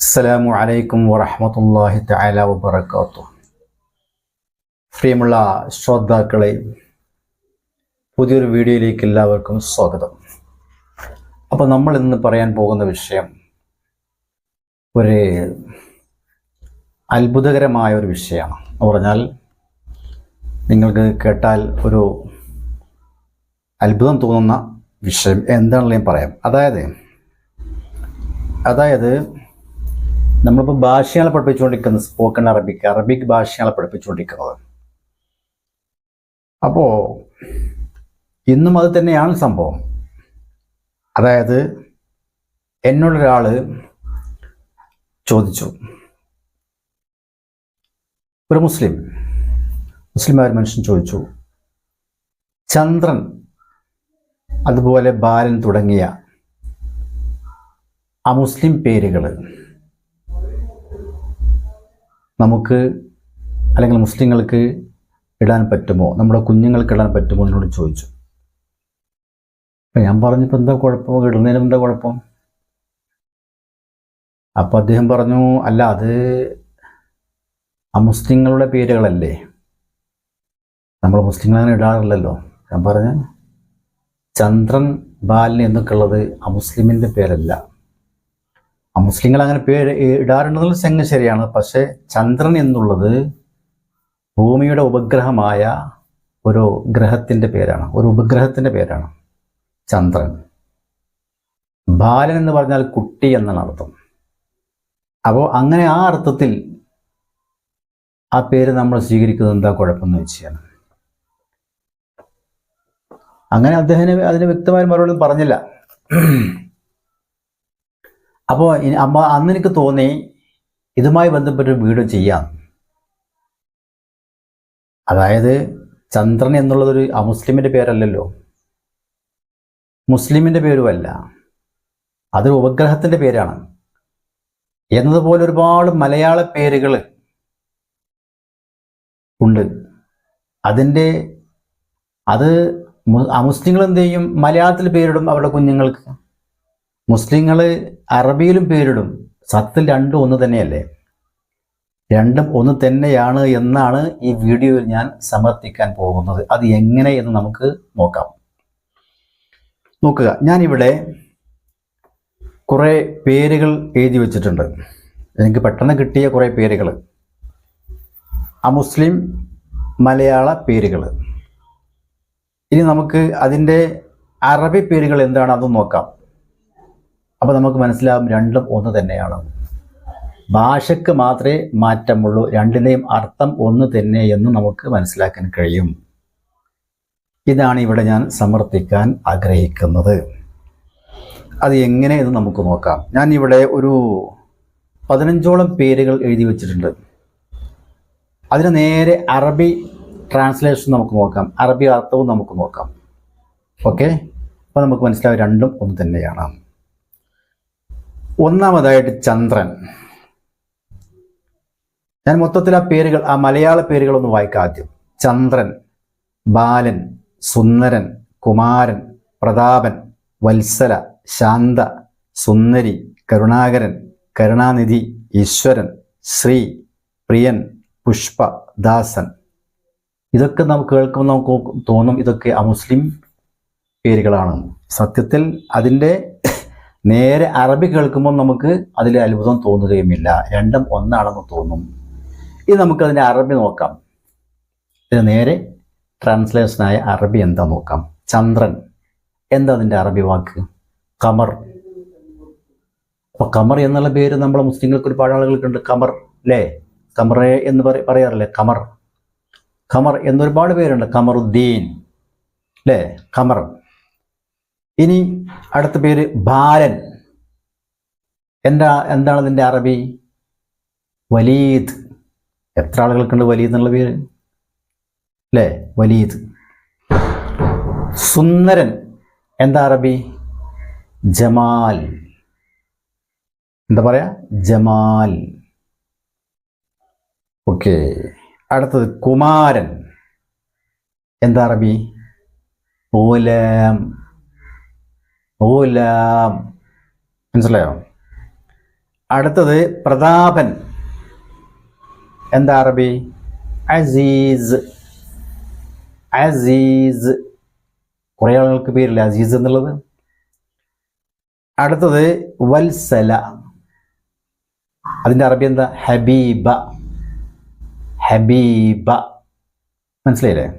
അസ്സലാമു അലൈക്കും വറഹമത്തല്ലാഹി തആല വബറകാതുഹു. പ്രിയമുള്ള ശ്രോതാക്കളെ പുതിയൊരു വീഡിയോയിലേക്ക് എല്ലാവർക്കും സ്വാഗതം. അപ്പോൾ നമ്മൾ ഇന്ന് പറയാൻ പോകുന്ന വിഷയം ഒരു അത്ഭുതകരമായ ഒരു വിഷയമാണ്. എന്ന് പറഞ്ഞാൽ നിങ്ങൾക്ക് കേട്ടാൽ ഒരു അത്ഭുതം തോന്നുന്ന വിഷയം എന്താണെന്ന് ഞാൻ പറയാം. അതായത് അതായത് നമ്മളിപ്പോൾ ഭാഷയാണ് പഠിപ്പിച്ചുകൊണ്ടിരിക്കുന്നത് സ്പോക്കൺ അറബിക് അറബിക് ഭാഷയാണ് പഠിപ്പിച്ചുകൊണ്ടിരിക്കുന്നത്. അപ്പോൾ ഇന്നും അത് തന്നെയാണ് സംഭവം. അതായത് എന്നോടൊരാൾ ചോദിച്ചു. ഒരു മുസ്ലിം മുസ്ലിമായ ഒരു മനുഷ്യൻ ചോദിച്ചു ചന്ദ്രൻ അതുപോലെ ബാലൻ തുടങ്ങിയ ആ മുസ്ലിം പേരുകൾ നമുക്ക് അല്ലെങ്കിൽ മുസ്ലിങ്ങൾക്ക് ഇടാൻ പറ്റുമോ? നമ്മുടെ കുഞ്ഞുങ്ങൾക്ക് ഇടാൻ പറ്റുമോ എന്നോട് ചോദിച്ചു. അപ്പം ഞാൻ പറഞ്ഞപ്പോൾ എന്താ കുഴപ്പം? ഇടുന്നതിനും എന്താ കുഴപ്പം? അപ്പം അദ്ദേഹം പറഞ്ഞു അല്ല അത് ആ മുസ്ലിങ്ങളുടെ പേരുകളല്ലേ? നമ്മൾ മുസ്ലിങ്ങൾ അങ്ങനെ ഇടാറില്ലല്ലോ. ഞാൻ പറഞ്ഞ ചന്ദ്രൻ ബാലൻ എന്നൊക്കെ ഉള്ളത് ആ മുസ്ലിമിന്റെ പേരല്ല. ആ മുസ്ലിങ്ങൾ അങ്ങനെ പേര് ഇടാറുണ്ടെന്നുള്ള സംഗതി ശരിയാണ്. പക്ഷേ ചന്ദ്രൻ എന്നുള്ളത് ഭൂമിയുടെ ഉപഗ്രഹമായ ഒരു ഗ്രഹത്തിന്റെ പേരാണ്. ഒരു ഉപഗ്രഹത്തിന്റെ പേരാണ് ചന്ദ്രൻ. ബാലൻ എന്ന് പറഞ്ഞാൽ കുട്ടി എന്നാണ് അർത്ഥം. അപ്പോൾ അങ്ങനെ ആ അർത്ഥത്തിൽ ആ പേര് നമ്മൾ സ്വീകരിക്കുന്നത് എന്താ കുഴപ്പമെന്ന് വെച്ചാൽ അങ്ങനെ അദ്ദേഹം അതിന് വ്യക്തമായ മറുപടി പറഞ്ഞില്ല. അപ്പോൾ അമ്മ അന്ന് എനിക്ക് തോന്നി ഇതുമായി ബന്ധപ്പെട്ടൊരു വീഡിയോ ചെയ്യാം. അതായത് ചന്ദ്രൻ എന്നുള്ളതൊരു അമുസ്ലിമിന്റെ പേരല്ലല്ലോ. മുസ്ലിമിന്റെ പേരുമല്ല. അതൊരു ഉപഗ്രഹത്തിന്റെ പേരാണ്. എന്നതുപോലെ ഒരുപാട് മലയാള പേരുകൾ ഉണ്ട്. അതിന്റെ അത് മുസ്ലിങ്ങൾ എന്ത് ചെയ്യും? മലയാളത്തിൽ പേരിടും അവരുടെ കുഞ്ഞുങ്ങൾക്ക്. മുസ്ലിങ്ങൾ അറബിയിലും പേരിടും. സത്യത്തിൽ രണ്ടും ഒന്ന് തന്നെയല്ലേ? രണ്ടും ഒന്ന് തന്നെയാണ് എന്നാണ് ഈ വീഡിയോയിൽ ഞാൻ സമർത്ഥിക്കാൻ പോകുന്നത്. അത് എങ്ങനെ എന്ന് നമുക്ക് നോക്കാം. നോക്കുക. ഞാനിവിടെ കുറേ പേരുകൾ എഴുതി വച്ചിട്ടുണ്ട്. എനിക്ക് പെട്ടെന്ന് കിട്ടിയ കുറേ പേരുകൾ. ആ മുസ്ലിം മലയാള പേരുകൾ. ഇനി നമുക്ക് അതിന്റെ അറബി പേരുകൾ എന്താണ് അതും നോക്കാം. അപ്പോൾ നമുക്ക് മനസ്സിലാവും രണ്ടും ഒന്ന് തന്നെയാണ്. ഭാഷയ്ക്ക് മാത്രമേ മാറ്റമുള്ളൂ രണ്ടിന്റെയും അർത്ഥം ഒന്ന് തന്നെ എന്ന് നമുക്ക് മനസ്സിലാക്കാൻ കഴിയും. ഇതാണ് ഇവിടെ ഞാൻ സമർത്ഥിക്കാൻ ആഗ്രഹിക്കുന്നത്. അത് എങ്ങനെ എന്ന് നമുക്ക് നോക്കാം. ഞാൻ ഇവിടെ ഒരു പതിനഞ്ചോളം പേരുകൾ എഴുതി വച്ചിട്ടുണ്ട്. അതിന് നേരെ അറബി ട്രാൻസ്ലേഷൻ നമുക്ക് നോക്കാം. അറബി അർത്ഥവും നമുക്ക് നോക്കാം. ഓക്കെ അപ്പോൾ നമുക്ക് മനസ്സിലാവും രണ്ടും ഒന്ന് തന്നെയാണ്. ഒന്നാമതായിട്ട് ചന്ദ്രൻ. ഞാൻ മൊത്തത്തിൽ ആ പേരുകൾ ആ മലയാള പേരുകൾ ഒന്ന് വായിക്കാം ആദ്യം. ചന്ദ്രൻ ബാലൻ സുന്ദരൻ കുമാരൻ പ്രതാപൻ വത്സല ശാന്ത സുന്ദരി കരുണാകരൻ കരുണാനിധി ഈശ്വരൻ ശ്രീ പ്രിയൻ പുഷ്പ ദാസൻ. ഇതൊക്കെ നമുക്ക് കേൾക്കുമ്പോൾ നമുക്ക് തോന്നും ഇതൊക്കെ അമുസ്ലിം പേരുകളാണ് സത്യത്തിൽ അതിന്റെ നേരെ അറബി കേൾക്കുമ്പോൾ നമുക്ക് അതിൽ അത്ഭുതം തോന്നുകയുമില്ല. രണ്ടും ഒന്നാണെന്ന് തോന്നും. ഇത് നമുക്കതിന്റെ അറബി നോക്കാം. ഇത് നേരെ ട്രാൻസ്ലേഷനായ അറബി എന്താ നോക്കാം? ചന്ദ്രൻ. എന്താ അതിന്റെ അറബി വാക്ക്? കമർ. അപ്പോൾ കമർ എന്നുള്ള പേര് നമ്മളെ മുസ്ലിങ്ങൾക്ക് ഒരുപാട് ആളുകൾക്കുണ്ട്. കമർ അല്ലേ കമറെ എന്ന് പറ പറയാറില്ലേ? കമർ. കമർ എന്നൊരുപാട് പേരുണ്ട്. കമറുദ്ദീൻ. അല്ലേ ഖമർ ഇനി അടുത്ത പേര് ബാലൻ എന്താ എന്താണ് ഇതിന്റെ അറബി? വലീദ്. എത്ര ആളുകൾക്കുണ്ട് വലീദ് എന്നുള്ള പേര്? അല്ലേ? വലീദ്. സുന്ദരൻ. എന്താ അറബി? ജമാൽ. എന്താ പറയാ? ജമാൽ. ഓക്കെ. അടുത്തത് കുമാരൻ. എന്താ അറബി? ഓലാം. ഓലാം. മനസ്സിലായോ? അടുത്തത് പ്രതാപൻ. എന്താ അറബി? അസീസ്. അസീസ്. കുറേ ആളുകൾക്ക് പേരില്ല അസീസ് എന്നുള്ളത്? അടുത്തത് വത്സല. അതിന്റെ അറബി എന്താ? ഹബീബ. ഹബീബ. മനസ്സിലായില്ലേ?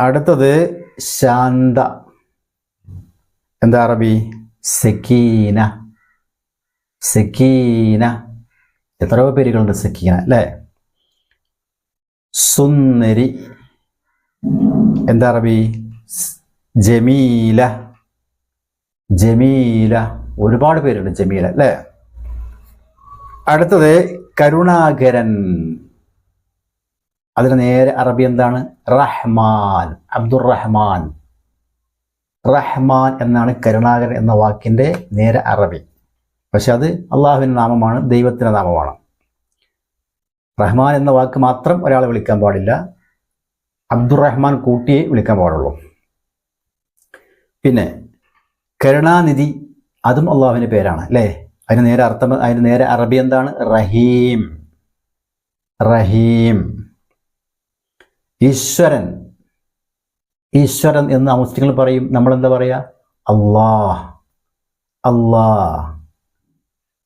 അടുത്തത് ശാന്ത. എന്താ അറബി? സക്കീന. സക്കീന. എത്രയോ പേരുകളുണ്ട് സക്കീന അല്ലേ? സുന്ദരി. എന്താ അറബി? ജമീല. ജമീല. ഒരുപാട് പേരുണ്ട് ജമീല അല്ലേ? അടുത്തത് കരുണാകരൻ. അതിന് നേരെ അറബി എന്താണ്? റഹ്മാൻ അബ്ദുർ റഹ്മാൻ എന്നാണ് കരുണാകരൻ എന്ന വാക്കിന്റെ നേരെ അറബി. പക്ഷെ അത് അള്ളാഹുവിന്റെ നാമമാണ് ദൈവത്തിന്റെ നാമമാണ്. റഹ്മാൻ എന്ന വാക്ക് മാത്രം ഒരാളെ വിളിക്കാൻ പാടില്ല. അബ്ദുറഹ്മാൻ കൂട്ടിയെ വിളിക്കാൻ പാടുള്ളൂ. പിന്നെ കരുണാനിധി അതും അള്ളാഹുവിന്റെ പേരാണ് അല്ലേ? അതിന് നേരെ അർത്ഥം അതിന് നേരെ അറബി എന്താണ്? റഹീം. റഹീം. ഈശ്വരൻ. ഈശ്വരൻ എന്ന് മുസ്ലിങ്ങൾ പറയും. നമ്മൾ എന്താ പറയുക അള്ളാ അള്ളാ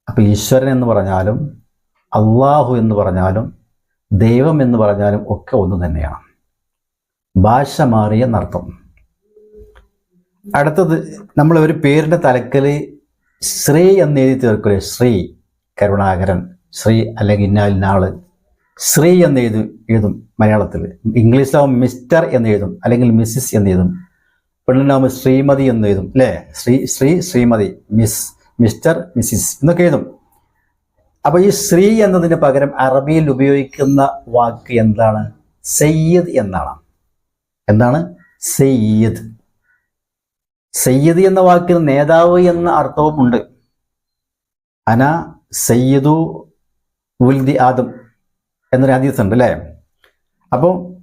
അപ്പൊ ഈശ്വരൻ എന്ന് പറഞ്ഞാലും അള്ളാഹു എന്ന് പറഞ്ഞാലും ദൈവം എന്ന് പറഞ്ഞാലും ഒക്കെ ഒന്ന് തന്നെയാണ്. ഭാഷ മാറിയ നർത്തം അടുത്തത് നമ്മൾ ഒരു പേരിന്റെ തലക്കൽ ശ്രീ എന്ന് എഴുതി തീർക്കില്ലേ ശ്രീ കരുണാകരൻ. ശ്രീ അല്ലെങ്കിൽ ഇന്നാലിനാൾ ശ്രീ എന്ന് എഴുതും എഴുതും മലയാളത്തിൽ. ഇംഗ്ലീഷിലാവും മിസ്റ്റർ എന്ന് എഴുതും അല്ലെങ്കിൽ മിസ്സിസ് എന്ന് എഴുതും. പെണ്ണിനാവുമ്പോൾ ശ്രീമതി എന്ന് എഴുതും അല്ലേ? Shri Shri Shrimati miss mister missus എന്നൊക്കെ എഴുതും. അപ്പോൾ ഈ ശ്രീ എന്നതിന് പകരം അറബിയിൽ ഉപയോഗിക്കുന്ന വാക്ക് എന്താണ്? സയ്യദ് എന്നാണ്. എന്താണ്? സയ്യദ്. സയ്യദ് എന്ന വാക്കിന് നേതാവ് എന്ന അർത്ഥവുമുണ്ട് അന സയ്യദു ഉൽദി ആദം. എന്നൊരു ഹദീസ് ഉണ്ട് അല്ലേ അപ്പോൾ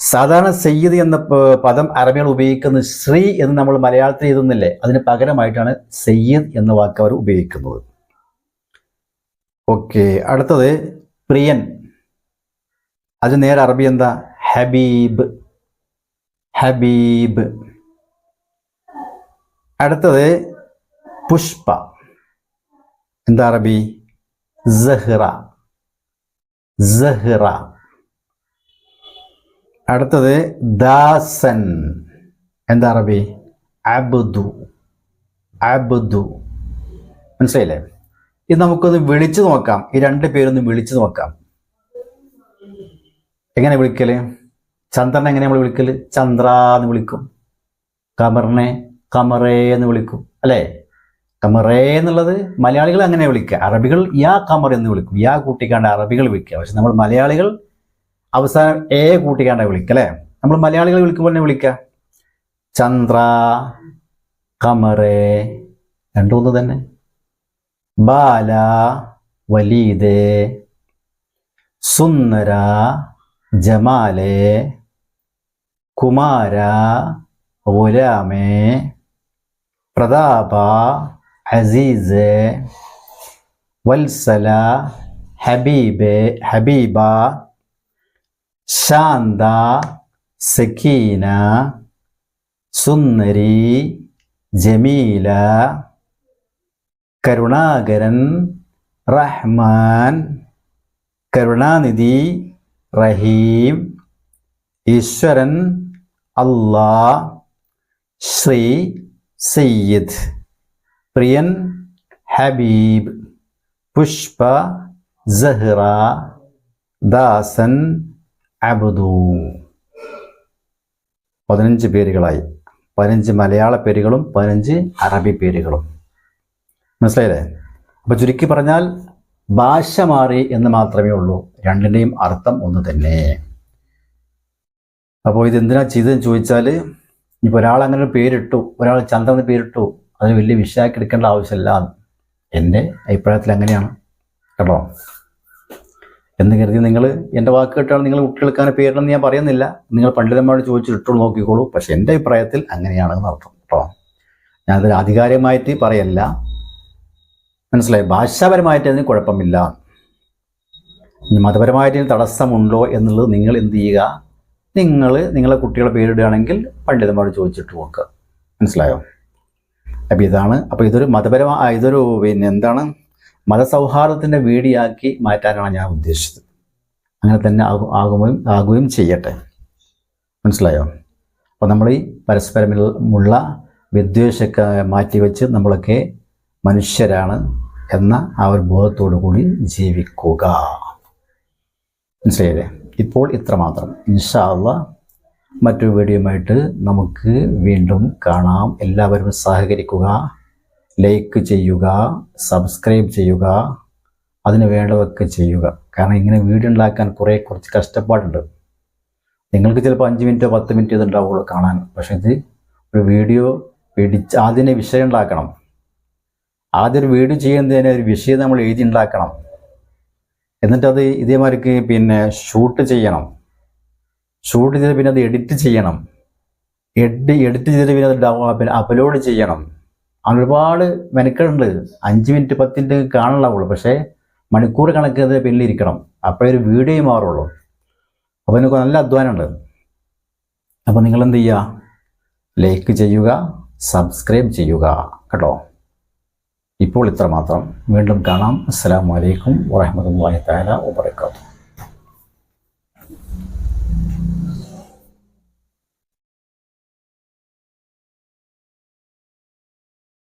സാധാരണ സയ്യിദ് എന്ന പദം അറബികൾ ഉപയോഗിക്കുന്നത് ശ്രീ എന്ന് നമ്മൾ മലയാളത്തിൽ എഴുതുന്നില്ലേ? അതിന് പകരമായിട്ടാണ് സയ്യിദ് എന്ന വാക്ക് അവർ ഉപയോഗിക്കുന്നത്. ഓക്കെ അടുത്തത് പ്രിയൻ. അത് നേരെ അറബി എന്താ? ഹബീബ്. ഹബീബ്. അടുത്തത് പുഷ്പ. എന്താ അറബി? സഹ്റ. സഹ്റ അടുത്തത് ദാസൻ. എന്താ അറബി? അബ്ദു. അബ്ദു. മനസ്സിലായില്ലേ? ഇത് നമുക്കൊന്ന് വിളിച്ചു നോക്കാം. ഈ രണ്ട് പേരൊന്ന് വിളിച്ചു നോക്കാം. എങ്ങനെ വിളിക്കൽ? ചന്ദ്രനെ എങ്ങനെ നമ്മൾ വിളിക്കൽ? ചന്ദ്ര എന്ന് വിളിക്കും. കമറിനെ കമറേ എന്ന് വിളിക്കും. അല്ലേ? കമറേ എന്നുള്ളത് മലയാളികൾ അങ്ങനെ വിളിക്കുക. അറബികൾ യാ കമർ എന്ന് വിളിക്കും. യാ കൂട്ടിക്കാണ്ട് അറബികൾ വിളിക്കുക. പക്ഷെ നമ്മൾ മലയാളികൾ അവസാനം എ കൂട്ടിക്കാണ്ട വിളിക്കുക അല്ലേ? നമ്മൾ മലയാളികൾ വിളിക്കുമ്പോൾ തന്നെ വിളിക്കുക. ചന്ദ്ര കമറേ രണ്ടുമൂന്ന് തന്നെ. ബാല വലീദ് സുന്ദര ജമാലെ കുമാര ഗുലാമേ പ്രതാപ അസീസ് വത്സല ഹബീബ് ഹബീബ ശാന്ത സക്കീന സുന്ദരി ജമീല കരുണാകരൻ റഹ്മാൻ കരുണാനിധി റഹീം ഈശ്വരൻ അള്ളാ ശ്രീ സയ്യിദ് പ്രിയൻ ഹബീബ് പുഷ്പ സഹ്റ ദാസൻ അബുദു. പതിനഞ്ച് പേരുകളായി. പതിനഞ്ച് മലയാള പേരുകളും പതിനഞ്ച് അറബി പേരുകളും. മനസ്സിലായില്ലേ? അപ്പൊ ചുരുക്കി പറഞ്ഞാൽ ഭാഷ മാറി എന്ന് മാത്രമേ ഉള്ളൂ. രണ്ടിന്റെയും അർത്ഥം ഒന്ന് തന്നെ. അപ്പോൾ ഇത് എന്തിനാ ചെയ്തതെന്ന് ചോദിച്ചാൽ ഇപ്പൊ ഒരാൾ അങ്ങനെ പേരിട്ടു ഒരാൾ ചന്ദ്രൻ എന്ന് പേരിട്ടു അത് വലിയ വിഷയമാക്കി എടുക്കേണ്ട ആവശ്യമില്ല എന്റെ അഭിപ്രായത്തിൽ അങ്ങനെയാണ്. കേട്ടോ? എന്ന് കരുതി നിങ്ങൾ എന്റെ വാക്ക് കേട്ടാണ് നിങ്ങൾ കുട്ടികൾക്കാണ് എന്ന് ഞാൻ പറയുന്നില്ല. നിങ്ങൾ പണ്ഡിതന്മാരോട് ചോദിച്ചിട്ട് നോക്കിക്കോളൂ. പക്ഷെ എന്റെ അഭിപ്രായത്തിൽ അങ്ങനെയാണെന്ന് അർത്ഥം കേട്ടോ? ഞാനത് ആധികാരികമായിട്ട് പറയല്ല. മനസ്സിലായി? ഭാഷാപരമായിട്ട് അതിന് കുഴപ്പമില്ല. മതപരമായിട്ട് തടസ്സമുണ്ടോ എന്നുള്ളത് നിങ്ങൾ എന്ത് ചെയ്യുക? നിങ്ങൾ നിങ്ങളെ കുട്ടികളെ പേരിടുകയാണെങ്കിൽ പണ്ഡിതന്മാരോട് ചോദിച്ചിട്ട് നോക്കുക. മനസ്സിലായോ? അപ്പം ഇതാണ്. അപ്പോൾ ഇതൊരു മതപരമായ ഇതൊരു പിന്നെ എന്താണ്? മതസൗഹാർദ്ദത്തിന്റെ വീടിയാക്കി മാറ്റാനാണ് ഞാൻ ഉദ്ദേശിച്ചത്. അങ്ങനെ തന്നെ ആകും ആകുകയും ആകുകയും ചെയ്യട്ടെ. മനസ്സിലായോ? അപ്പോൾ നമ്മൾ ഈ പരസ്പരമുള്ള വിദ്വേഷമൊക്കെ മാറ്റിവെച്ച് നമ്മളൊക്കെ മനുഷ്യരാണ് എന്ന ആ ഒരു ബോധത്തോടു കൂടി ജീവിക്കുക. മനസ്സിലായില്ലേ? ഇപ്പോൾ ഇത്രമാത്രം. ഇൻഷാ അള്ളാ മറ്റൊരു വീഡിയോയുമായിട്ട് നമുക്ക് വീണ്ടും കാണാം. എല്ലാവരും സഹകരിക്കുക ലൈക്ക് ചെയ്യുക സബ്സ്ക്രൈബ് ചെയ്യുക അതിന് വേണ്ടതൊക്കെ ചെയ്യുക. കാരണം ഇങ്ങനെ വീഡിയോ ഉണ്ടാക്കാൻ കുറേ കുറച്ച് കഷ്ടപ്പാടുണ്ട്. നിങ്ങൾക്ക് ചിലപ്പോൾ അഞ്ച് മിനിറ്റോ പത്ത് മിനിറ്റോ ഇത് ഉണ്ടാവുള്ളൂ കാണാൻ. പക്ഷെ ഇത് ഒരു വീഡിയോ പിടിച്ച് ആദ്യം വിഷയം ഉണ്ടാക്കണം. ആദ്യം ഒരു വീഡിയോ ചെയ്യുന്നതിന് ഒരു വിഷയം നമ്മൾ എഴുതി ഉണ്ടാക്കണം. എന്നിട്ടത് ഇതേമാതിരിക്ക് പിന്നെ ഷൂട്ട് ചെയ്യണം. ഷൂട്ട് ചെയ്ത് പിന്നെ അത് എഡിറ്റ് ചെയ്യണം. എഡി എഡിറ്റ് ചെയ്ത് പിന്നെ അത് പിന്നെ അപ്ലോഡ് ചെയ്യണം. അങ്ങനെ ഒരുപാട് മെനക്കെടുണ്ട്. അഞ്ച് മിനിറ്റ് പത്ത് മിനിറ്റ് കാണുള്ളൂ പക്ഷേ മണിക്കൂർ കണക്ക് അത് പിന്നിലിരിക്കണം അപ്പോഴേ ഒരു വീഡിയോ മാറുള്ളൂ. അപ്പോൾ എനിക്ക് നല്ല അധ്വാനമുണ്ട്. അപ്പോൾ നിങ്ങൾ എന്ത് ചെയ്യുക? ലൈക്ക് ചെയ്യുക സബ്സ്ക്രൈബ് ചെയ്യുക. കേട്ടോ? ഇപ്പോൾ ഇത്ര മാത്രം വീണ്ടും കാണാം. അസ്സാം വലൈക്കും വറഹ്മത്തുള്ളാഹി തആല വബറകാതുഹു.